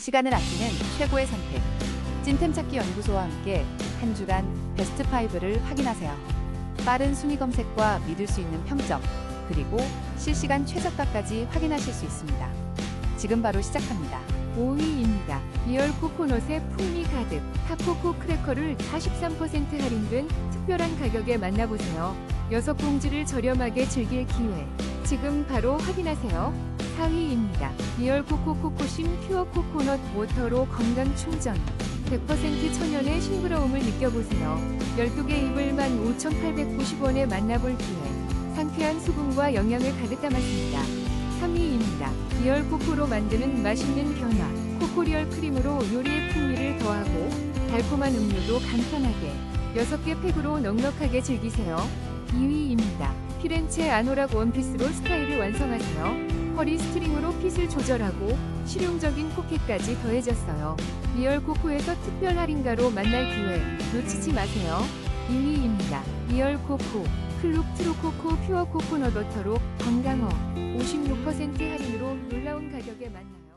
시간을 아끼는 최고의 선택. 찐템 찾기 연구소와 함께 한 주간 베스트 5를 확인하세요. 빠른 순위 검색과 믿을 수 있는 평점, 그리고 실시간 최저가까지 확인하실 수 있습니다. 지금 바로 시작합니다. 5위입니다. 리얼 코코넛의 풍미 가득 타코코 크래커를 43% 할인된 특별한 가격에 만나보세요. 여섯 봉지를 저렴하게 즐길 기회. 지금 바로 확인하세요. 4위입니다. 리얼 코코 코코심 퓨어 코코넛 워터로 건강 충전. 100% 천연의 싱그러움을 느껴보세요. 12개 입을 15,890원에 만나볼 기회. 상쾌한 수분과 영양을 가득 담았습니다. 3위입니다. 리얼 코코로 만드는 맛있는 변화. 코코리얼 크림으로 요리의 풍미를 더하고 달콤한 음료도 간편하게 6개 팩으로 넉넉하게 즐기세요. 2위입니다. 피렌체 아노락 원피스로 스타일을 완성하세요. 허리 스트링으로 핏을 조절하고 실용적인 포켓까지 더해졌어요. 리얼 코코에서 특별 할인가로 만날 기회 놓치지 마세요. 2위입니다. 리얼 코코 클룩 트루코코 퓨어 코코넛 버터로 건강어 56% 할인으로 놀라운 가격에 만나요.